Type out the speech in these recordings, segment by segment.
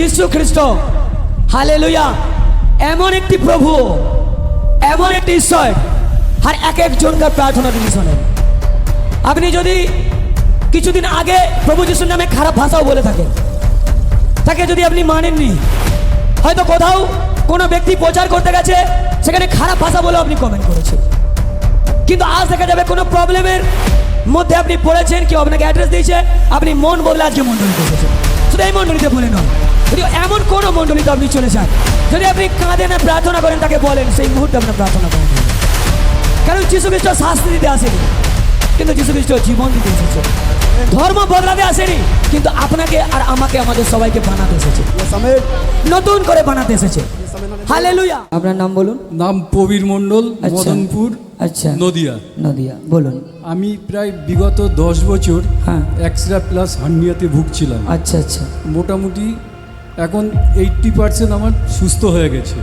যিশু খ্রিস্ট। হালে লুইয়া এমন একটি প্রভু, এমন একটি ঈশ্বর, আর এক একজনকার প্রার্থনা তিনি শোনেন। আপনি যদি কিছুদিন আগে প্রভু যিশুর নামে খারাপ ভাষাও বলে থাকেন, তাকে যদি আপনি মানেননি, হয়তো কোথাও কোনো ব্যক্তি প্রচার করতে গেছে, সেখানে খারাপ ভাষা বলে আপনি কমেন্ট করেছেন। কিন্তু আজ দেখা যাবে কোনো প্রবলেমের মধ্যে আপনি পড়েছেন, কেউ আপনাকে অ্যাড্রেস দিয়েছে, আপনি মন বদলে আজকে মণ্ডলীতে এসেছেন। শুধু এই মণ্ডলীতে বলে নয় যদি এমন কোনো মণ্ডলীতে আপনি চলে যান যদি আপনি কাঁদেন প্রার্থনা করেন তাকে বলেন সেই মুহূর্তে আপনার প্রার্থনা করেন। কারণ যিশু খ্রিস্ট শাস্তি দিতে আসেনি কিন্তু যিশু খ্রিস্ট জীবন দিতে এসেছে। ধর্ম বদলাতে আসেনি কিন্তু আপনাকে আর আমাকে আমাদের সবাইকে বানাতে এসেছে। নতুন করে বানাতে এসেছে। হালেলুয়া। আপনার নাম বলুন। নাম প্রবীর মণ্ডল আচ্ছা। মদনপুর আচ্ছা। নদিয়া। নদিয়া বলুন। আমি প্রায় বিগত দশ বছর হ্যাঁ। এক্সরা প্লাস হার্নিয়াতে ভুগছিলাম। আচ্ছা আচ্ছা। মোটামুটি এখন এইট্টি পার্সেন্ট আমার সুস্থ হয়ে গেছে।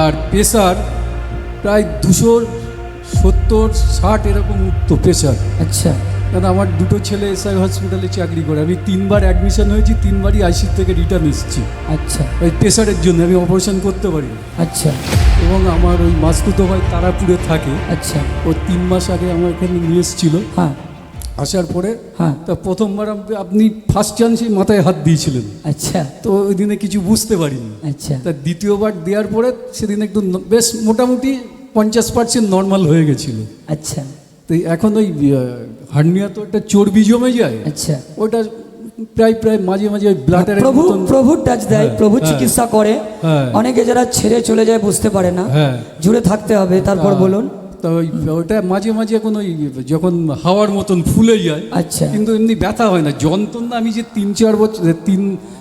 আর প্রেশার প্রায় দুশো সত্তর ষাট এরকম উঠতো প্রেশার আচ্ছা। কারণ আমার দুটো ছেলে এসআই হসপিটালে চাকরি করে। আমি তিনবার অ্যাডমিশন হয়েছি তিনবারই আইসি থেকে রিটার্ন এসেছি। আচ্ছা। ওই প্রেশারের জন্য আমি অপারেশন করতে পারি আচ্ছা। এবং আমার ওই মাসকুতো ভাই তারাপুরে থাকে। আচ্ছা। ও তিন মাস আগে আমার এখানে নিয়ে এসেছিল। হ্যাঁ। আসার পরে হ্যাঁ। তা প্রথমবার আপনি ফার্স্ট চান্সে মাথায় হাত দিয়েছিলেন। আচ্ছা। তো ওই দিনে কিছু বুঝতে পারিনি। আচ্ছা। তা দ্বিতীয়বার দেওয়ার পরে সেদিন একটু বেশ মোটামুটি পঞ্চাশ পার্সেন্ট নর্মাল হয়ে গেছিল। আচ্ছা। তো এখন ওই হার্নিয়া তো একটা চর্বি জমে যায়। আচ্ছা। ওটা প্রায় প্রায় মাঝে মাঝে ব্লাডারের প্রভু প্রভু টাচ দেয় হ্যাঁ, প্রভু হ্যাঁ। চিকিৎসা করে। হ্যাঁ। অনেকে যারা ছেড়ে চলে যায় বুঝতে পারে না। জুড়ে থাকতে হবে তারপর বলুন। তো ওই ওটা মাঝে মাঝে এখন ওই যখন হাওয়ার মতন ফুলে যায় আচ্ছা। কিন্তু এমনি ব্যথা হয় না। যন্ত্রণা আমি যে তিন চার বছর তিন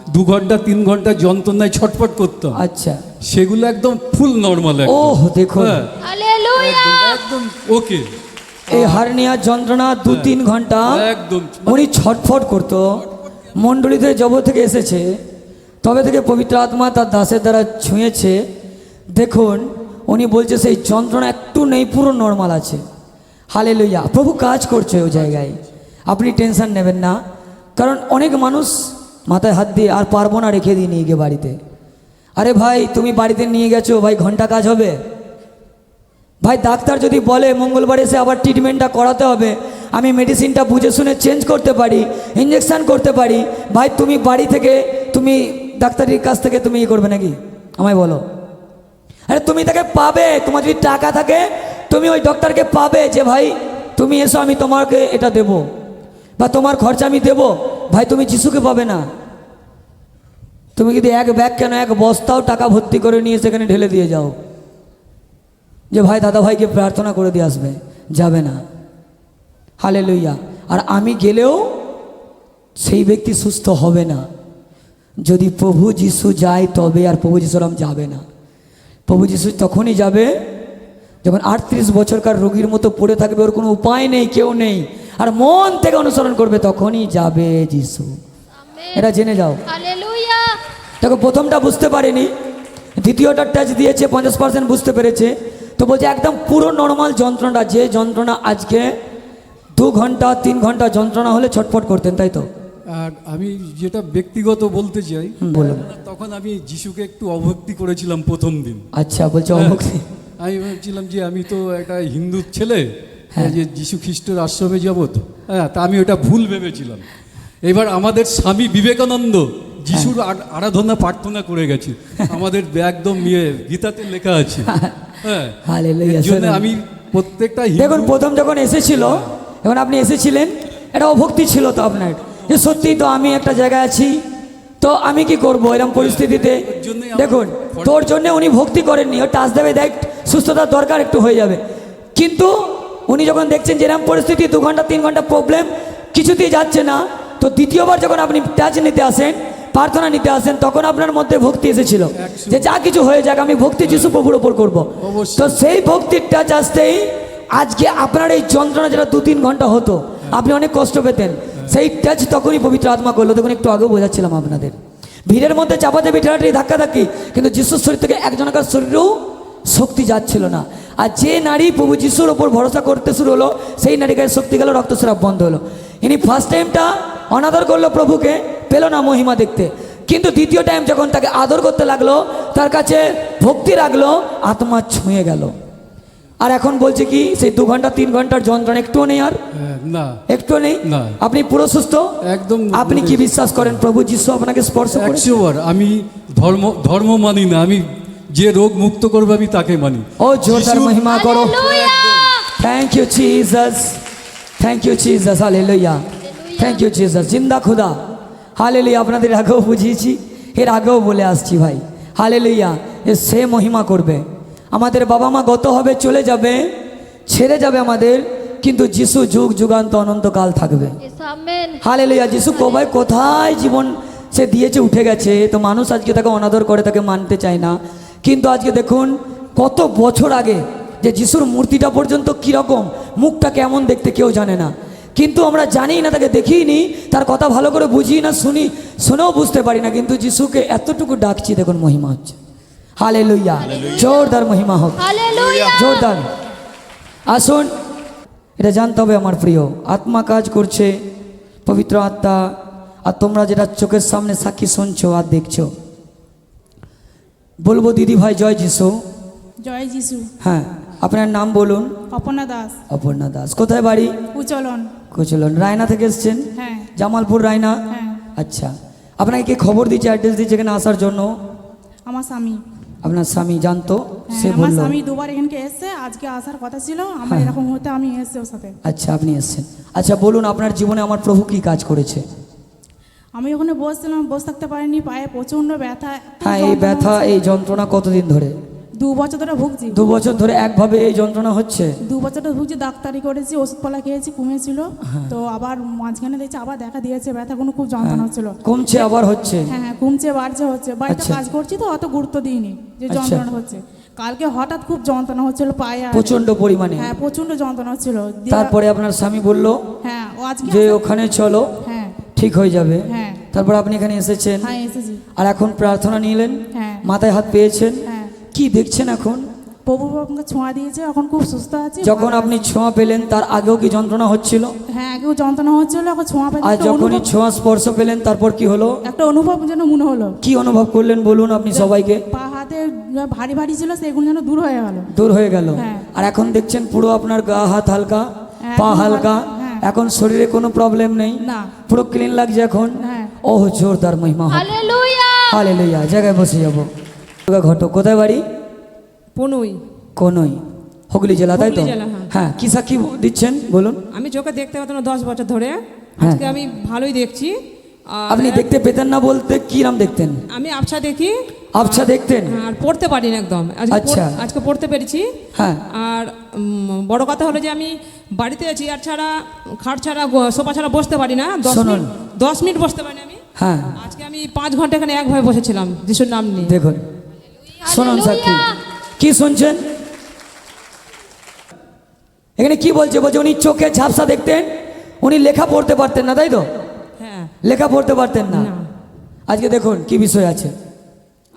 দু ঘণ্টা তিন ঘণ্টা যন্ত্রণায় ছটফট করতাম আচ্ছা। সেগুলো একদম ফুল নর্মাল ও হ্যাঁ। একদম ওকে। এই হার্নিয়া যন্ত্রণা দু তিন ঘণ্টা একদম। উনি ছটফট করতো। মণ্ডলীতে জব থেকে এসেছে তবে থেকে পবিত্র আত্মা তার দাসের দ্বারা ছুঁয়েছে। দেখুন উনি বলছে, সেই যন্ত্রণা একটু নেই, পুরো নর্মাল আছে। হালে লইয়া প্রভু কাজ করছে ওই জায়গায়। আপনি টেনশন নেবেন না। কারণ অনেক মানুষ মাথায় হাত দিয়ে, আর পারব না রেখে দিয়ে নিয়ে গিয়ে বাড়িতে। আরে ভাই, তুমি বাড়িতে নিয়ে গেছো, ভাই ঘণ্টা কাজ হবে। ভাই, ডাক্তার যদি বলে, মঙ্গলবার এসে আবার ট্রিটমেন্টটা করাতে হবে, আমি মেডিসিনটা বুঝে শুনে চেঞ্জ করতে পারি ইঞ্জেকশান করতে পারি। ভাই, তুমি বাড়ি থেকে, তুমি ডাক্তারির কাছ থেকে তুমি ই করবে নাকি? আমায় বলো। আরে তুমি তাকে পাবে, তোমার যদি টাকা থাকে, তুমি ওই ডক্টরকে পাবে যে, ভাই, তুমি এসো, আমি তোমাকে এটা দেব। বা তোমার খরচা আমি দেব। ভাই, তুমি যিশুকে পাবে না। তুমি যদি এক ব্যাগ কেন, এক বস্তাও টাকা ভর্তি করে নিয়ে সেখানে ঢেলে দিয়ে যাও। যে, ভাই, দাদা ভাইকে প্রার্থনা করে দিয়ে আসবে, যাবে না। হালে লইয়া আর আমি গেলেও সেই ব্যক্তি সুস্থ হবে না। যদি প্রভু যিশু যায়, তবে আর প্রভু যিশুরাম যাবে না। প্রভু যিশু তখনই যাবে যখন আটত্রিশ বছরকার রোগীর মতো পড়ে থাকবে ওর কোনো উপায় নেই কেউ নেই আর মন থেকে অনুসরণ করবে তখনই যাবে যিশু। এটা জেনে যাও। দেখো প্রথমটা বুঝতে পারেনি দ্বিতীয়টা টাচ দিয়েছে পঞ্চাশ পার্সেন্ট বুঝতে পেরেছে তো বলছে একদম পুরো নর্মাল যন্ত্রণা যে যন্ত্রণা আজকে দু ঘণ্টা তিন ঘণ্টা যন্ত্রণা হলে ছটফট করতেন তাই তো? আর আমি যেটা ব্যক্তিগত বলতে চাই বলুন। তখন আমি যিশুকে একটু অভক্তি করেছিলাম প্রথম দিন। আচ্ছা বলছে অভক্তি। আমি ভাবছিলাম যে আমি তো একটা হিন্দু ছেলে হ্যাঁ। যে যিশু খ্রিস্টের আশ্রমে যাব তো। হ্যাঁ তা আমি ওটা ভুল ভেবেছিলাম। এবার আমাদের স্বামী বিবেকানন্দ যিশুর আরাধনা প্রার্থনা করে গেছে। আমাদের একদম ইয়ে গীতাতে লেখা আছে। হ্যাঁ। আমি প্রত্যেকটা দেখুন প্রথম যখন এসেছিল যখন আপনি এসেছিলেন এটা অভক্তি ছিল তো আপনার। যে সত্যি তো আমি একটা জায়গায় আছি তো আমি কি করব এরকম পরিস্থিতিতে? দেখুন তোর জন্য উনি ভক্তি করেননি ও টাচ দেবে দেখ সুস্থতার দরকার একটু হয়ে যাবে। কিন্তু উনি যখন দেখছেন যে এরকম পরিস্থিতি দু ঘণ্টা তিন ঘণ্টা প্রবলেম কিছুতেই যাচ্ছে না তো দ্বিতীয়বার যখন আপনি টাচ নিতে আসেন প্রার্থনা নিতে আসেন তখন আপনার মধ্যে ভক্তি এসেছিল। যে যা কিছু হয়ে যাক আমি ভক্তি যিশু প্রভুর ওপর করব। তো সেই ভক্তির টাচ আসতেই আজকে আপনার এই যন্ত্রণা যেটা দু তিন ঘণ্টা হতো। আপনি অনেক কষ্ট পেতেন। সেই টাচ তখনই পবিত্র আত্মা করল, তখন একটু আগেও বোঝাচ্ছিলাম আপনাদের। ভিড়ের মধ্যে চাপাতে ধাক্কা ধাক্কাধাক্কি, কিন্তু যিশুর শরীর থেকে একজনকার শরীরেও শক্তি যাচ্ছিল না। আর যে নারী প্রভু যিশুর ওপর ভরসা করতে শুরু হলো, সেই নারীকে শক্তি গেল রক্তস্রাব বন্ধ হলো। ইনি ফার্স্ট টাইমটা অনাদর করল প্রভুকে, পেল না মহিমা দেখতে। কিন্তু দ্বিতীয় টাইম যখন তাকে আদর করতে লাগল, তার কাছে ভক্তি রাখল, আত্মা ছুঁয়ে গেল। আর এখন বলছে কি সেই দু ঘণ্টা তিন ঘণ্টার যন্ত্রণা একটুও নেই আর? না। একটু নেই? আপনি পুরো সুস্থ? একদম আপনি কি বিশ্বাস করেন প্রভু যিশু আপনাকে স্পর্শ করেছে? আমি ধর্ম ধর্ম মানি না আমি যে রোগ মুক্ত করবে আমি তাকে মানি। ও জোরদার মহিমা করো। Thank you Jesus thank you Jesus hallelujah thank you Jesus জিন্দা খুদা। হালেলুয়া আপনাদের আগেও বুঝিয়েছি। এর আগেও বলে আসছি ভাই। হালেলুয়া এ সে মহিমা করবে। আমাদের বাবা মা গত হবে চলে যাবে ছেড়ে যাবে আমাদের কিন্তু যিশু যুগ যুগান্ত অনন্তকাল থাকবে। হালে. হালেলুয়া যিশু কবাই কোথায় জীবন সে দিয়েছে উঠে গেছে তো মানুষ আজকে তাকে অনাদর করে তাকে মানতে চায় না। কিন্তু আজকে দেখুন কত বছর আগে যে যিশুর মূর্তিটা পর্যন্ত কীরকম মুখটা কেমন দেখতে কেউ জানে না। কিন্তু আমরা জানি না তাকে দেখিনি তার কথা ভালো করে বুঝি না শুনি শুনেও বুঝতে পারি না কিন্তু যিশুকে এতটুকু ডাকছি দেখুন মহিমা হচ্ছে। হালে লইয়া জোরদার মহিমা হোক জোরদার আসুন এটা জানতে হবে আমার প্রিয়। আত্মা কাজ করছে পবিত্র আত্মা। আর তোমরা যেটা চোখের সামনে সাক্ষী শুনছো আর দেখছ। বলব দিদি ভাই জয় যিশু। জয় যিশু। হ্যাঁ আপনার নাম বলুন। অপর্ণা দাস। অপর্ণা দাস। কোথায় বাড়ি? উচলন কোচলন রায়না থেকে এসছেন? হ্যাঁ। জামালপুর রায়না? হ্যাঁ। আচ্ছা। আপনাকে কি খবর দিচ্ছে অ্যাড্রেস দিচ্ছে এখানে আসার জন্য? আমার স্বামী। আপনার স্বামী জানতো হ্যাঁ সে আমার বলল স্বামী দুবার এখানকে এসেছে আজকে আসার কথা ছিল আমার হ্যাঁ। এরকম হতে আমি এসে ওর সাথে আচ্ছা আপনি এসেছেন আচ্ছা বলুন আপনার জীবনে আমার প্রভু কি কাজ করেছে আমি ওখানে বসছিলাম বসে থাকতে পারিনি পায়ে প্রচণ্ড ব্যথা এত হ্যাঁ এই যন্ত্রণা ব্যথা হচ্ছে। এই যন্ত্রণা কতদিন ধরে দু বছর ধরে ভুগছি। দু বছর ধরে একভাবে এই যন্ত্রণা হচ্ছে। দু বছর ধরে ভুগছি ডাক্তারি করেছি ওষুধপালা খেয়েছি কমেছিল হ্যাঁ। তো আবার মাঝখানে দেখছি আবার দেখা দিয়েছে ব্যথাগুলো খুব যন্ত্রণা হচ্ছিল। কমছে আবার হচ্ছে। হ্যাঁ হ্যাঁ কমছে বাড়ছে হচ্ছে। বাড়িতে আচ্ছা। কাজ করছি তো অত গুরুত্ব দিইনি যে আচ্ছা। যন্ত্রণা হচ্ছে। কালকে হঠাৎ খুব যন্ত্রণা হচ্ছিল পায়ে প্রচণ্ড পরিমাণে। হ্যাঁ প্রচণ্ড যন্ত্রণা হচ্ছিল। তারপরে আপনার স্বামী বলল হ্যাঁ ও আজকে যে ওখানে চলো হ্যাঁ। ঠিক হয়ে যাবে। হ্যাঁ। তারপর আপনি এখানে এসেছেন। হ্যাঁ আর এখন প্রার্থনা নিলেন। হ্যাঁ। মাথায় হাত পেয়েছেন। হ্যাঁ কি দেখছেন এখন? প্রভু আমাকে ছোঁয়া দিয়েছে এখন খুব সুস্থ আছি। যখন আপনি ছোঁয়া পেলেন তার আগেও কি যন্ত্রণা হচ্ছিল? হ্যাঁ আগেও যন্ত্রণা হচ্ছিল এখন ছোঁয়া পেতে আর যখনই ছোঁয়া স্পর্শ পেলেন তারপর কি হলো? একটা অনুভব যেন মনে হলো। কি অনুভব করলেন বলুন আপনি সবাইকে? পা হাতে ভারী ভারী ছিল সেগুলো যেন দূর হয়ে গেল। দূর হয়ে গেল। হ্যাঁ। আর এখন দেখছেন পুরো আপনার গা হাত হালকা হ্যাঁ, পা হালকা। হ্যাঁ। এখন শরীরে কোনো প্রবলেম নেই। না। পুরো ক্লিন লাগছে এখন। হ্যাঁ। ও জোরদার মহিমা। Hallelujah. হালে লইয়া জায়গায় বসে যাব। ঘটক কোথায় বাড়ি? পনুই কোনই। হুগলি জেলা তাই তো? হুগলি জেলা, হ্যাঁ। হ্যাঁ কি সাক্ষী দিচ্ছেন বলুন? আমি চোখে দেখতে পেতাম না দশ বছর ধরে। হ্যাঁ। আজকে আমি ভালোই দেখছি। আর আপনি দেখতে পেতেন না বলতে কি নাম দেখতেন? আমি আবছা দেখি। আবছা দেখতেন? হ্যাঁ, আর পড়তে পারি না একদম। আজকে পড়- আচ্ছা। আজকে পড়তে পেরেছি। হ্যাঁ। আর উম, বড় কথা হলো যে আমি বাড়িতে চেয়ার ছাড়া খাট ছাড়া গো- সোফা ছাড়া বসতে পারি না। দশ শুনুন। মিনিট দশ মিনিট বসতে পারি না আমি। হ্যাঁ। আজকে আমি পাঁচ ঘণ্টা এখানে একভাবে বসেছিলাম যিশুর নাম নিয়ে। দেখুন। শুনুন সাক্ষী কি? শুনছেন? এখানে কি বলছে? বলছে উনি চোখে ঝাপসা দেখতেন উনি লেখা পড়তে পারতেন না তাই তো? হ্যাঁ। লেখা পড়তে পারতেন না। আজকে দেখুন কি বিষয় আছে।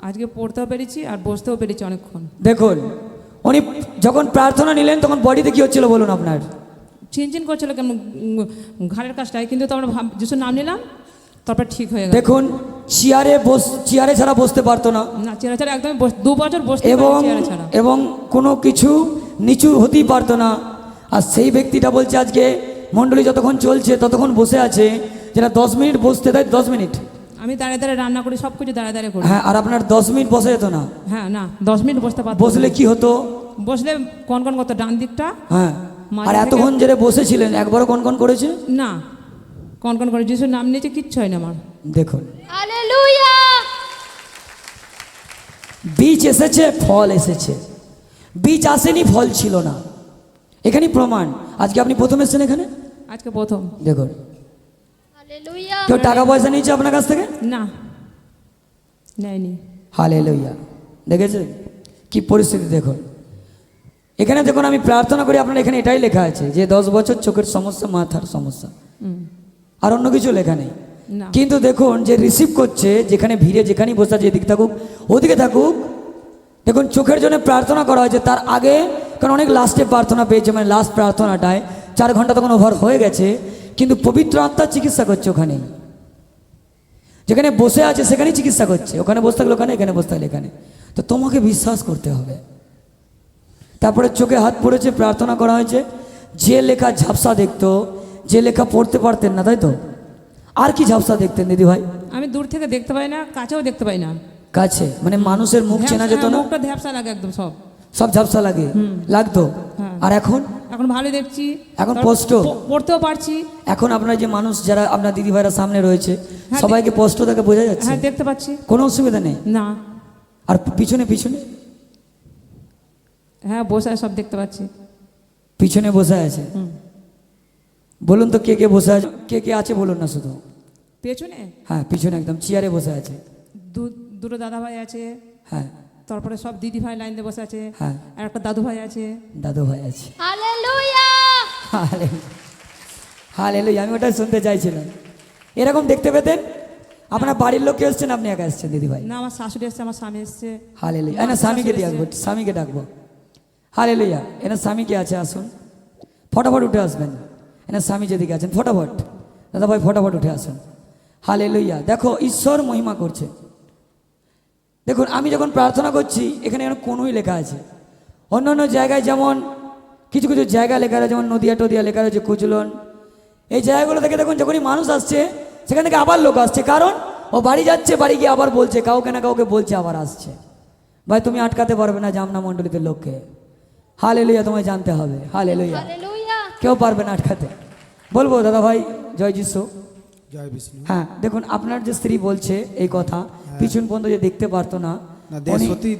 আজকে পড়তেও পেরেছি আর বসতেও পেরেছি অনেকক্ষণ। দেখুন উনি যখন প্রার্থনা নিলেন তখন বডিতে কি হচ্ছিল বলুন আপনার? চিনচিন করছিল কেমন ঘাড়ের কাজটায় কিন্তু তারপরে ভাব- যিশুর নাম নিলাম তারপর ঠিক হয়ে গেল। দেখুন চেয়ারে বস চেয়ারে ছাড়া বসতে পারতো না। না চেয়ারা ছাড়া একদম দু বছর বসতে এবং এবং কোনো কিছু নিচু হতেই পারতো না। আর সেই ব্যক্তিটা বলছে আজকে মণ্ডলী যতক্ষণ চলছে ততক্ষণ বসে আছে যেটা দশ মিনিট বসতে দেয় দশ মিনিট। আমি দাঁড়িয়ে দাঁড়িয়ে রান্না করি সব কিছু দাঁড়িয়ে দাঁড়িয়ে করি। হ্যাঁ আর আপনার দশ মিনিট বসে যেত না। হ্যাঁ না দশ মিনিট বসতে পারতাম বসলে কি হতো? বসলে কোন কোন করতো ডান দিকটা হ্যাঁ। আর এতক্ষণ যেটা বসেছিলেন একবারও কোন কোন করেছে? না কোন কোন করে? যিশুর নাম নিয়েছে কিচ্ছু হয় না আমার। দেখুন. বীজ এসেছে ফল এসেছে। বীজ আসেনি ফল ছিল না। এখানেই প্রমাণ। আজকে আপনি প্রথম এসেছেন এখানে? আজকে প্রথম। দেখুন. কেউ টাকা পয়সা নিয়েছে আপনার কাছ থেকে? না। নেয়নি। হালে লইয়া দেখেছেন কি পরিস্থিতি দেখুন। এখানে দেখুন আমি প্রার্থনা করি আপনার এখানে এটাই লেখা আছে যে দশ বছর চোখের সমস্যা মাথার সমস্যা। হুম, আর অন্য কিছু লেখা নেই। কিন্তু দেখুন যে রিসিভ করছে যেখানে ভিড়ে যেখানেই বসে আছে এদিকে থাকুক ওদিকে থাকুক দেখুন চোখের জন্য প্রার্থনা করা হয়েছে তার আগে কারণ অনেক লাস্টে প্রার্থনা পেয়েছে মানে লাস্ট প্রার্থনাটায় চার ঘণ্টা তখন ওভার হয়ে গেছে কিন্তু পবিত্র আত্মার চিকিৎসা করছে ওখানে যেখানে বসে আছে সেখানেই চিকিৎসা করছে ওখানে বসে থাকলে ওখানে এখানে বসে থাকলে এখানে। তো তোমাকে বিশ্বাস করতে হবে। তারপরে চোখে হাত পড়েছে প্রার্থনা করা হয়েছে যে লেখা ঝাপসা দেখতো যে লেখা পড়তে পারতেন না তাই তো? আর কি ঝাপসা দেখতেন দিদি ভাই? আমি দূর থেকে দেখতে পাই না কাছেও দেখতে পাই না। কাছে? মানে মানুষের মুখ চেনা যেত না? মুখটা ধ্যাপসা লাগে একদম সব। সব ঝাপসা লাগে? লাগতো? হ্যাঁ। আর এখন? এখন ভালো দেখছি। এখন তারপর স্পষ্ট? প- পড়তেও পারছি। এখন আপনার যে মানুষ যারা আপনার দিদি ভাইরা সামনে রয়েছে হ্যাঁ, সবাইকে স্পষ্ট থেকে বোঝা যাচ্ছে? হ্যাঁ দেখতে পাচ্ছি। কোনো অসুবিধা নেই? না। আর পিছনে পিছনে? হ্যাঁ বসে সব দেখতে পাচ্ছি। পিছনে বসে আছে? বলুন তো কে কে বসে আছে? কে কে আছে বলুন না শুধু। পেছনে? হ্যাঁ পিছনে একদম চেয়ারে বসে আছে। দু- দুটো দাদা ভাই আছে। হ্যাঁ। তারপরে সব দিদি ভাই লাইন দিয়ে বসে আছে। হ্যাঁ। আর একটা দাদু ভাই আছে। দাদু ভাই আছে। Hallelujah. হালে হালে আমি ওটাই শুনতে চাইছিলাম। এরকম দেখতে পেতেন? আপনার বাড়ির লোক কে এসছেন আপনি একা এসছেন দিদি ভাই না আমার শাশুড়ি এসছে আমার স্বামী এসছে। হালে লইয়া না স্বামীকে দিয়ে আসব স্বামীকে ডাকবো। হালে লইয়া এনার স্বামীকে আছে আসুন। ফটাফট উঠে আসবেন। এনার স্বামী যেদিকে আছেন, ফটাফট। দাদা ভাই, ফটাফট উঠে আসুন। হালে লইয়া দেখো, ঈশ্বর মহিমা করছে। দেখুন, আমি যখন প্রার্থনা করছি, এখানে যেন কোনোই লেখা আছে। অন্য অন্য জায়গায় যেমন, কিছু কিছু জায়গা লেখা রয়েছে যেমন নদিয়া টদিয়া লেখা রয়েছে, কুচলন। এই জায়গাগুলো থেকে দেখুন, যখনই মানুষ আসছে, সেখান থেকে আবার লোক আসছে। কারণ, ও বাড়ি যাচ্ছে, বাড়ি গিয়ে আবার বলছে, কাউকে না কাউকে বলছে, আবার আসছে। ভাই, তুমি আটকাতে পারবে না জামনা মণ্ডলীতে লোককে। হালে লইয়া তোমায় জানতে হবে। হালে লইয়া. কেউ পারবে না আটকাতে। বলব দাদা ভাই জয় যিশু। জয় বিষ্ণু। হ্যাঁ দেখুন আপনার যে স্ত্রী বলছে এই কথা পিছন পর্যন্ত যে দেখতে পারতো না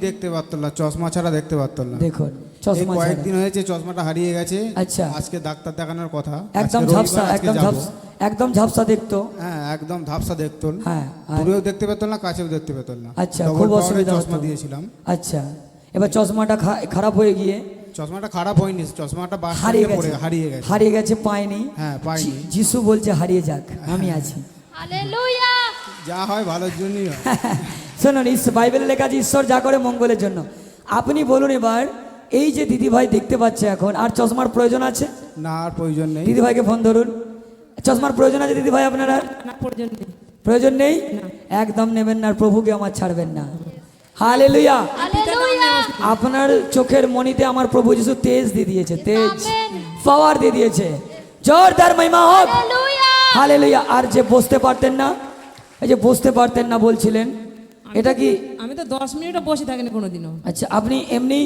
দেখতে পারতো না চশমা ছাড়া দেখতে পারতো না। দেখুন চশমা কয়েকদিন হয়েছে চশমাটা হারিয়ে গেছে। আচ্ছা। আজকে ডাক্তার দেখানোর কথা। একদম ঝাপসা একদম ঝাপসা একদম ঝাপসা দেখতো। হ্যাঁ একদম ধাপসা দেখতো। হ্যাঁ দূরেও দেখতে পেতো না কাছেও দেখতে পেতো না। আচ্ছা খুব অসুবিধা চশমা দিয়েছিলাম। আচ্ছা এবার চশমাটা খারাপ হয়ে গিয়ে চশমাটা খারাপ হয়নি চশমাটা হারিয়ে পড়ে গেছে। হারিয়ে গেছে। হারিয়ে গেছে পায়নি হ্যাঁ, পাইনি। যি- যিশু বলছে হারিয়ে যাক আমি আছি। Hallelujah. যা হয় ভালোর জন্যই হয়। শুনুন বাইবেলে লেখা আছে ঈশ্বর যা করে মঙ্গলের জন্য। আপনি বলুন এবার এই যে দিদি ভাই দেখতে পাচ্ছে এখন আর চশমার প্রয়োজন আছে? না আর প্রয়োজন নেই। দিদি ভাইকে ফোন ধরুন। চশমার প্রয়োজন আছে দিদি ভাই আপনার আর? না প্রয়োজন নেই। একদম নেবেন না আর প্রভুকে আমার ছাড়বেন না। হালে লুইয়া আপনার চোখের মনিতে আমার প্রভু যিশু তেজ দিয়ে দিয়েছে তেজ. পাওয়ার দিয়ে দিয়েছে। জোরদার মহিমা হোক। হালে লুইয়া আর যে বসতে পারতেন না এই যে বসতে পারতেন না বলছিলেন এটা কি? আমি তো দশ মিনিটও বসে থাকিনি কোনোদিনও। আচ্ছা আপনি এমনি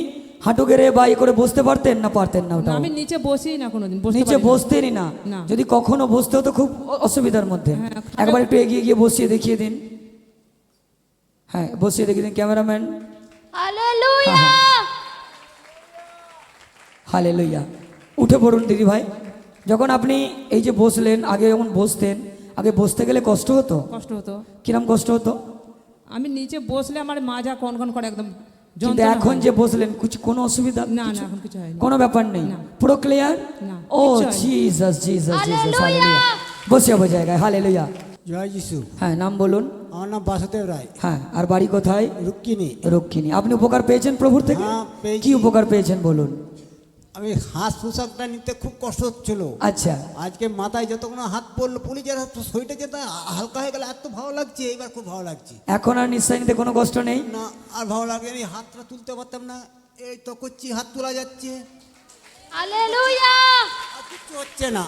হাঁটু গেড়ে বা ইয়ে করে বসতে পারতেন না পারতেন না না, ওটা আমি নিচে বসি না কোনোদিন নিচে না। বসতেনই না। না। যদি কখনো বসতে হতো খুব অসুবিধার মধ্যে। হ্যাঁ, একবার একটু এগিয়ে গিয়ে বসিয়ে দেখিয়ে দিন। হ্যাঁ বসিয়ে দেখিয়ে দিন ক্যামেরাম্যান. হালে লইয়া উঠে পড়ুন দিদি ভাই। যখন আপনি এই যে বসলেন আগে যখন বসতেন আগে বসতে গেলে কষ্ট হতো? কষ্ট হতো। কিরম কষ্ট হতো? আমি নিচে বসলে আমার মাজা কন কন করে একদম কিন্তু এখন যে বসলেন কিছু কোনো অসুবিধা? না না এখন কিছু হয়নি। কোনো ব্যাপার নেই। না। পুরো ক্লিয়ার না, ও। Jesus Jesus Jesus! হালেলুয়া। বসে যাব জায়গায়। হালেলুয়া। জয় যিশু। হ্যাঁ নাম বলুন। আমার নাম বাসুদেব রায়। হ্যাঁ আর বাড়ি কোথায়? রুক্মিণী। রক্ষিণী আপনি উপকার পেয়েছেন প্রভুর থেকে? হ্যাঁ, পেয়েছি। কি উপকার পেয়েছেন বলুন? আমি হাঁস পোশাকটা নিতে খুব কষ্ট হচ্ছিল। আচ্ছা। আজকে মাথায় যতক্ষণ হাত পড়ল পুলিশের হাত শরীরটা যেত হালকা হয়ে গেলে এত ভালো লাগছে এবার খুব ভালো লাগছে। এখন আর নিঃশ্বাস নিতে কোনো কষ্ট নেই? না আর ভালো লাগে আমি হাতটা তুলতে পারতাম না এই তো করছি হাত তোলা যাচ্ছে। কিচ্ছু হচ্ছে না।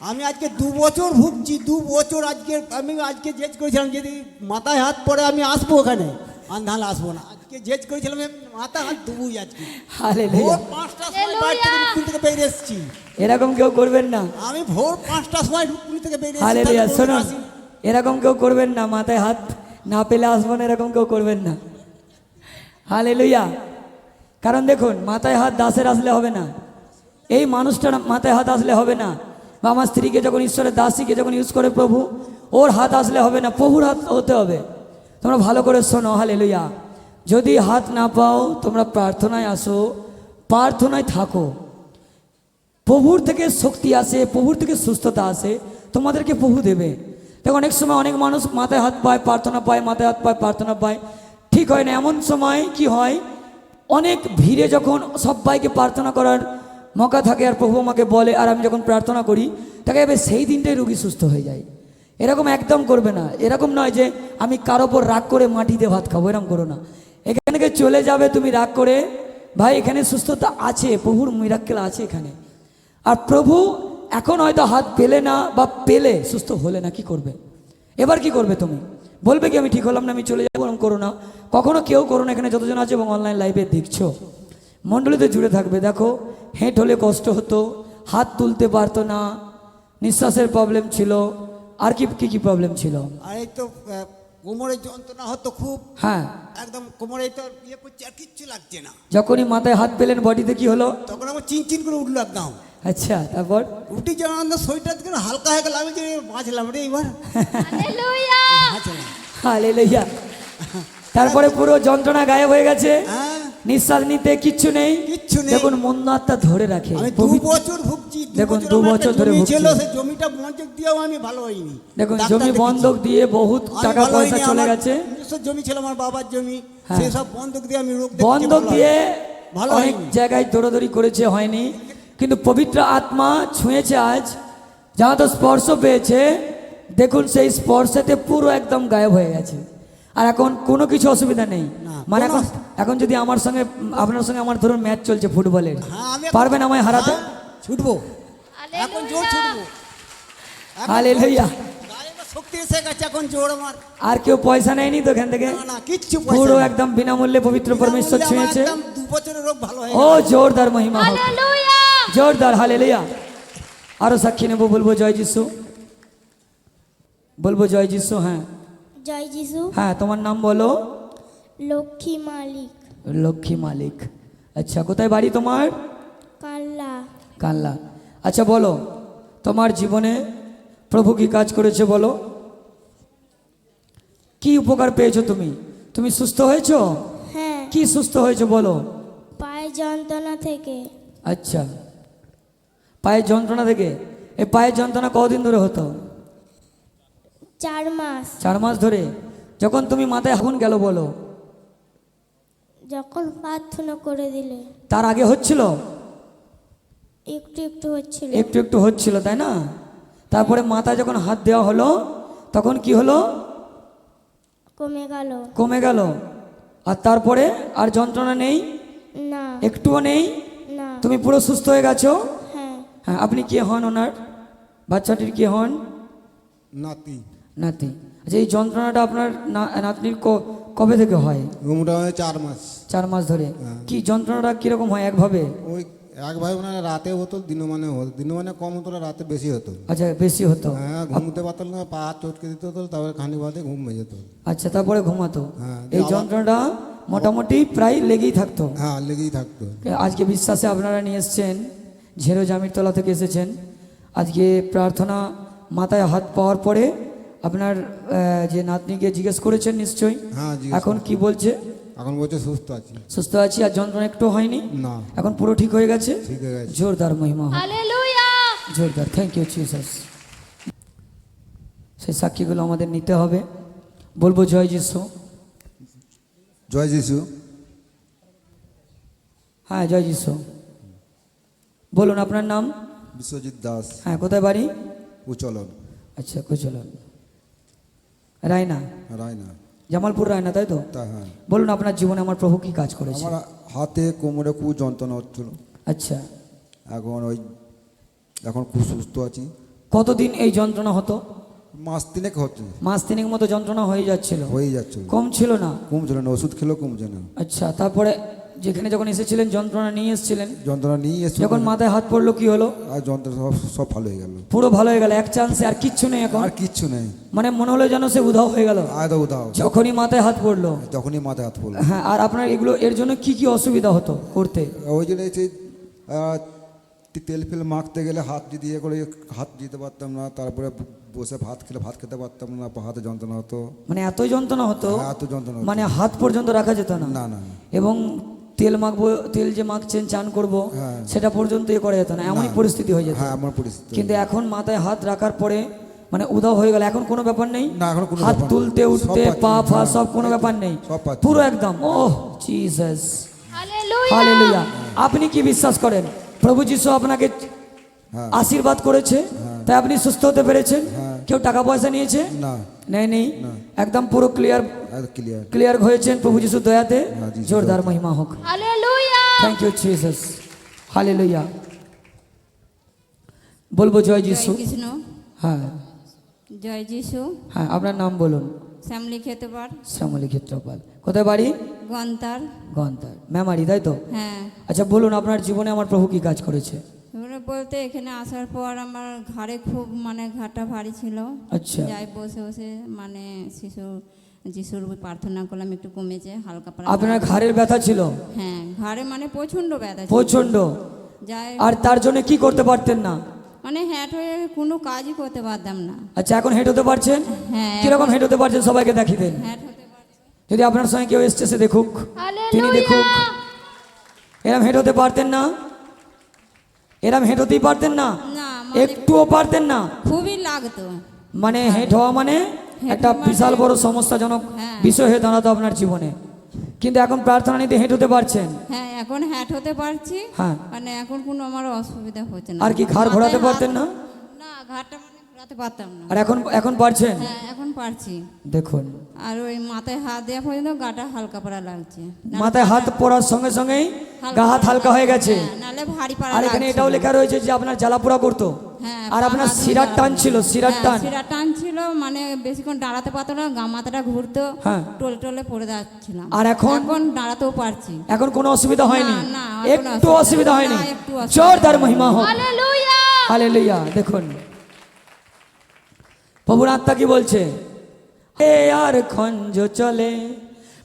আমি আজকে দু বছর ভুগছি দু বছর আজকে আমি আজকে জেজ করেছিলাম যদি মাথায় হাত পরে আমি আসব ওখানে। আন্ধালে আসব না। আজকে জেজ করেছিলাম মাথা হাত দুবুই আজকে। ভোর পাঁচটার সময় বাড়ি থেকে রুকুনি থেকে বেরিয়ে এসেছি। এরকম কেউ করবেন না। আমি ভোর পাঁচটার সময় রুকুনি থেকে বেরিয়ে তারপর শুনুন। এরকম কেউ করবেন না মাথায় হাত না পেলে আসব না এরকম কেউ করবেন না। হালে লইয়া কারণ দেখুন মাথায় হাত দাসের আসলে হবে না। এই মানুষটার মাথায় হাত আসলে হবে না। বা আমার স্ত্রীকে যখন ঈশ্বরের দাসীকে যখন ইউজ করে প্রভু, ওর হাত আসলে হবে না, প্রভুর হাত হতে হবে। তোমরা ভালো করে শোনো হালেলুয়া যদি হাত না পাও, তোমরা প্রার্থনায় আসো, প্রার্থনায় থাকো। প্রভুর থেকে শক্তি আসে, প্রভুর থেকে সুস্থতা আসে, তোমাদেরকে প্রভু দেবে। দেখো, অনেক সময় অনেক মানুষ মাথায় হাত পায়, প্রার্থনা পায়, মাথায় হাত পায়, প্রার্থনা পায়। ঠিক হয় না, এমন সময় কি হয়? অনেক ভিড়ে যখন সবাইকে প্রার্থনা করার মকা থাকে আর প্রভু আমাকে বলে, আর আমি যখন প্রার্থনা করি, তাকে এবার সেই দিনটাই রুগী সুস্থ হয়ে যায়। এরকম একদম করবে না। এরকম নয় যে আমি কারও ওপর রাগ করে মাটিতে ভাত খাব, এরকম করো না। এখান চলে যাবে, তুমি রাগ করে, ভাই, এখানে সুস্থতা আছে, প্রভুর মিরাক্কেল আছে এখানে। আর প্রভু এখন হয়তো হাত পেলে না বা পেলে সুস্থ হলে না, কি করবে? এবার কি করবে তুমি? বলবে কি, আমি ঠিক হলাম না, আমি চলে যাব, এরকম করো না। কখনো কেউ করো না, এখানে যতজন আছে এবং অনলাইন লাইভে দেখছ। মণ্ডলীতে জুড়ে থাকবে দেখো। হেঁট হলে কষ্ট হতো হাত তুলতে পারতো না নিঃশ্বাসের প্রবলেম ছিল। আর কি কি কি প্রবলেম ছিল? আর এই তো আহ, কোমরের যন্ত্রণা হতো খুব। হ্যাঁ। একদম কোমরে তো ইয়ে করছে আর কিচ্ছু লাগছে না। যখনই মাথায় হাত পেলেন বডিতে কি হলো? তখন আমার চিনচিন করে উঠল একদম। আচ্ছা তারপর? উঠি যেমন আমাদের শরীরটা থেকে হালকা হয়ে গেল আমি যে বাঁচলাম রে এবার। হালেলুয়া! বাঁচলাম। হালে লইয়া তারপরে পুরো যন্ত্রণা গায়েব হয়ে গেছে হ্যাঁ নিঃশ্বাস নিতে কিচ্ছু নেই কিচ্ছু নেই। দেখুন মন্দ আত্মা ধরে রাখে দু বছর ভুগছি দেখুন, দু বছর ধরে ভুগছি। ছিল সেই জমিটা মনোযোগ দিয়েও আমি ভালো হইনি দেখুন ডাক্তার জমি দেখিয়েছি। বন্ধক দিয়ে বহুত আমি টাকা ভালো পয়সা হইনি, চলে আমার গেছে নিজস্ব জমি ছিল আমার বাবার জমি হ্যাঁ। সেই সব বন্ধক দিয়ে আমি রোগ দেখেছি, বন্ধক ভালো দিয়ে হয়নি। ভালো অনেক হয়নি। জায়গায় দৌড়াদৌড়ি করেছে হয়নি কিন্তু পবিত্র আত্মা ছুঁয়েছে আজ যা তো স্পর্শ পেয়েছে দেখুন সেই স্পর্শতে পুরো একদম গায়েব হয়ে গেছে আর এখন কোনো কিছু অসুবিধা নেই। মানে এখন এখন যদি আমার সঙ্গে আপনার সঙ্গে আমার ধরুন ম্যাচ চলছে ফুটবলের। হ্যাঁ, পারবেন আমায় হারাতে? হ্যাঁ, ছুটবো। এখন জোর ছুটবো। এখন হালে লইয়া গায়ে এবার শক্তি এসে গেছে এখন জোর আর কেউ পয়সা নেয়নি তো এখান থেকে? না না কিচ্ছু পয়সা পুরো একদম বিনামূল্যে পবিত্র পরমেশ্বর ছুঁয়েছে। একদম দু বছরের রোগ ভালো হয়ে ও জোরদার মহিমা হোক। জোরদার হালে লিয়া আরও সাক্ষী নেব বলব জয় যিশু। বলব জয় যিশু হ্যাঁ। জয় যিশু। হ্যাঁ তোমার নাম বলো? লক্ষ্মী মালিক। লক্ষ্মী মালিক। আচ্ছা কোথায় বাড়ি তোমার? কাল্লা কানলা। আচ্ছা বলো তোমার জীবনে প্রভু কি কাজ করেছে বলো? কি উপকার পেয়েছ তুমি? তুমি সুস্থ হয়েছো? হ্যাঁ। কি সুস্থ হয়েছো বলো? পায়ে যন্ত্রণা থেকে। আচ্ছা। পায়ের যন্ত্রণা থেকে? এই পায়ের যন্ত্রণা কদিন ধরে হতো? চার মাস। চার মাস ধরে যখন তুমি মাথায় আগুন গেল বলো যখন প্রার্থনা করে দিলে। তার আগে হচ্ছিল? একটু একটু হচ্ছিল। একটু একটু হচ্ছিল তাই না? তারপরে মাথায় যখন হাত দেওয়া হলো তখন কি হলো? কমে গেল। কমে গেল। আর তারপরে আর যন্ত্রণা নেই? না। একটুও নেই? না। তুমি পুরো সুস্থ হয়ে গেছো? হ্যাঁ। হ্যাঁ আপনি কে হন ওনার? বাচ্চাটির কে হন? নাতি। নাতি। আচ্ছা এই যন্ত্রণাটা আপনার নাতনির কবে থেকে হয়? মোটামুটি চার মাস। চার মাস ধরে। কি যন্ত্রণাটা কীরকম হয় একভাবে? ওই এক ভাই মানে রাতে হতো দিন মানে হতো দিন মানে কম হতো না রাতে বেশি হতো। আচ্ছা বেশি হতো। হ্যাঁ ঘুমতে পারতাম না পা চটকে দিতে হতো তারপরে খানি বাদে ঘুম হয়ে যেত। আচ্ছা তারপরে ঘুমাতো। হ্যাঁ, এই যন্ত্রণাটা মোটামুটি প্রায় লেগেই থাকতো। হ্যাঁ লেগেই থাকতো। আজকে বিশ্বাসে আপনারা নিয়ে এসছেন ঝেরো জামির তলা থেকে এসেছেন। আজকে প্রার্থনা মাথায় হাত পাওয়ার পরে আপনার যে নাতনিকে জিজ্ঞেস করেছেন নিশ্চয়ই? হ্যাঁ এখন কি বলছে? এখন বলছে সুস্থ আছি। সুস্থ আছি আর যন্ত্রণা একটু হয়নি? না। এখন পুরো ঠিক হয়ে গেছে? ঠিক হয়ে গেছে। জোরদার মহিমা। জোরদার। থ্যাংক ইউ জিসাস সেই সাক্ষীগুলো আমাদের নিতে হবে। বলব জয় যিশু। জয় যিশু। হ্যাঁ জয় যিশু। বলুন আপনার নাম? বিশ্বজিৎ দাস। হ্যাঁ কোথায় বাড়ি? উচলন। আচ্ছা কুচলন রায়না? রায়না। জামালপুর রায়না তাই তো? হ্যাঁ। বলুন আপনার জীবনে আমার প্রভু কি কাজ করেছে? আমার হাতে কোমরে খুব যন্ত্রণা হচ্ছিল। আচ্ছা। এখন ওই এখন খুব সুস্থ আছি। কতদিন এই যন্ত্রণা হতো? মাস তিনেক হচ্ছে। মাস তিনেক মতো যন্ত্রণা হয়ে যাচ্ছিল। হয়ে যাচ্ছে কম ছিল না? কমছিল না ওষুধ খেলেও কমছে না। আচ্ছা তারপরে যেখানে যখন এসেছিলেন যন্ত্রণা নিয়ে এসেছিলেন। যন্ত্রণা নিয়ে এসে যখন মাথায় হাত পড়ল কি হলো? আর যন্ত্রণা সব সব ভালো হয়ে গেল। পুরো ভালো হয়ে গেল এক চান্সে আর কিচ্ছু নেই এখন। আর কিচ্ছু নেই। মানে মনে হলো যেন সে উধাও হয়ে গেল। আয় দাও দাও যখনই মাথায় হাত পড়ল। যখনই মাথায় হাত পড়ল। হ্যাঁ আর আপনার এগুলো এর জন্য কি কি অসুবিধা হতো করতে? ওই জন্য তেল ফেল মাখতে গেলে হাত যদি ইয়ে করে হাত দিতে পারতাম না তারপরে বসে ভাত খেলে ভাত খেতে পারতাম না হাতে যন্ত্রণা হতো। মানে এত যন্ত্রণা হতো? হ্যাঁ, এত যন্ত্রণা মানে হাত পর্যন্ত রাখা যেত না না না। এবং তেল মাখবো তেল যে মাখছেন চান করব হ্যাঁ। সেটা পর্যন্ত এ করা যেত না এমনই পরিস্থিতি হয়ে যেত। হ্যাঁ আমার পরিস্থিতি। কিন্তু এখন মাথায় হাত রাখার পরে মানে উদাও হয়ে গেল। এখন কোনো ব্যাপার নেই। না, এখন কোনো হাত তুলতে উঠতে পা ফা হ্যাঁ। সব কোনো ব্যাপার নেই। পুরো একদম। Oh Jesus hallelujah. আপনি কি বিশ্বাস করেন? প্রভু যিশু আপনাকে হ্যাঁ। আশীর্বাদ করেছে তাই আপনি সুস্থ হতে পেরেছেন? কেউ টাকা পয়সা নিয়েছে? না। নেই নেই? একদম পুরো ক্লিয়ার ক্লিয়ার ক্লিয়ার হয়েছেন প্রভু যিশু দয়াতে। জোরদার মহিমা হোক। থ্যাংক ইউ জিসাস হালেলুয়া বলব জয় যিশু। কৃষ্ণ। হ্যাঁ। জয় যিশু। হ্যাঁ আপনার নাম বলুন। শ্যামলি পার শ্যামলী ক্ষেত্রপাল কোথায় বাড়ি? গন্তার। গন্তার। মেমারি তাই তো? হ্যাঁ। আচ্ছা বলুন আপনার জীবনে আমার প্রভু কি কাজ করেছে? এবারে বলতে এখানে আসার পর আমার ঘাড়ে খুব মানে ঘাটা ভারী ছিল। আচ্ছা। যাই বসে বসে মানে শিশু যিশুর প্রার্থনা করলাম একটু কমেছে হালকা পাতলা। আপনার ঘাড়ের ব্যথা ছিল? হ্যাঁ ঘাড়ে মানে প্রচণ্ড ব্যথা। প্রচণ্ড যাই আর তার জন্য কি করতে পারতেন না? মানে হ্যাট হয়ে কোনো কাজই করতে পারতাম না। আচ্ছা এখন হেঁট হতে পারছেন? হ্যাঁ কীরকম হেঁট হতে পারছেন? সবাইকে দেখিয়ে দেন। হ্যাট হতে যদি আপনার সঙ্গে কেউ এসছে সে দেখুক। তিনি দেখুক। এরম হেঁট হতে পারতেন না? এরম হেঁট হতেই পারতেন না? মানে একটুও পারতেন না? খুবই লাগতো। মানে হেঁট হওয়া মানে একটা মানে- বিশাল বড় সমস্যাজনক হ্যাঁ। বিষয় হয়ে দাঁড়াতো আপনার জীবনে। কিন্তু এখন প্রার্থনা নিতে হেঁট হতে পারছেন? হ্যাঁ এখন হ্যাট হতে পারছি। হ্যাঁ। মানে এখন কোনো আমার অসুবিধা হচ্ছে না। আর কি ঘাড় ঘোরাতে পারতেন না? না ঘাড়টা মানে পারতাম না। আর এখন এখন পারছেন হ্যাঁ এখন পারছি। দেখুন। আর ওই মাথায় হাত দেওয়া পর্যন্ত গাটা হালকা পাড়া লাগছে। মাথায় হাত পড়ার সঙ্গে সঙ্গেই গা হাত হালকা হয়ে গেছে। হ্যাঁ, নাহলে ভারী পাড়া আর এখানে এটাও লেখা রয়েছে যে আপনার জ্বালাপোড়া করতো। হ্যাঁ, আর আপনার টান ছিল শিরার হ্যাঁ, টান। শিরার টান ছিল মানে বেশিক্ষণ দাঁড়াতে পারতো না গা মাথাটা ঘুরতো হ্যাঁ। টোলে টোলে পড়ে যাচ্ছিলাম। আর এখন? এখন দাঁড়াতেও পারছি। এখন কোনো অসুবিধা হয়নি। একটু অসুবিধা হয়নি। জোরদার মহিমা হোক। হালেলুয়া দেখুন। প্রভুর আত্মা কি বলছে? এ আর খঞ্জ চলে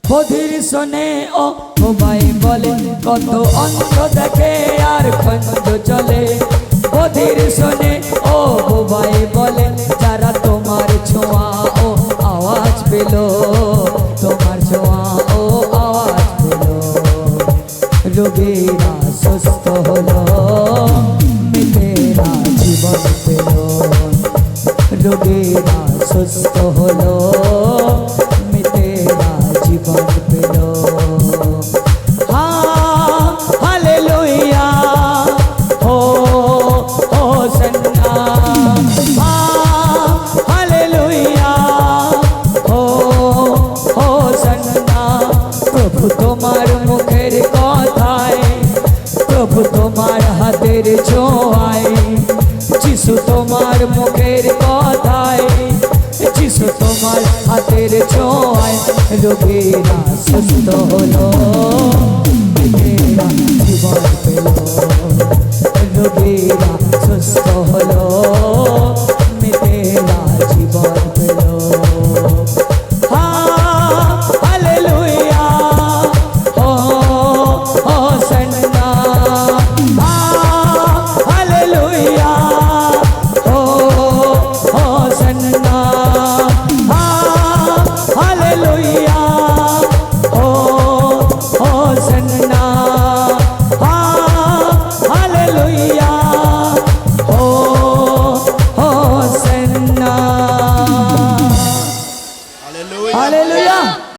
বধির শোনে ও সবাই বলে, কত অন্ধ দেখে আর খঞ্জ চলে। বধির শোনে ও বোবাই বলে, যারা তোমার ছোঁয়া ও আওয়াজ পেল, তোমার ছোঁয়া ও আওয়াজ পেল। রোগীরা সুস্থ হলো।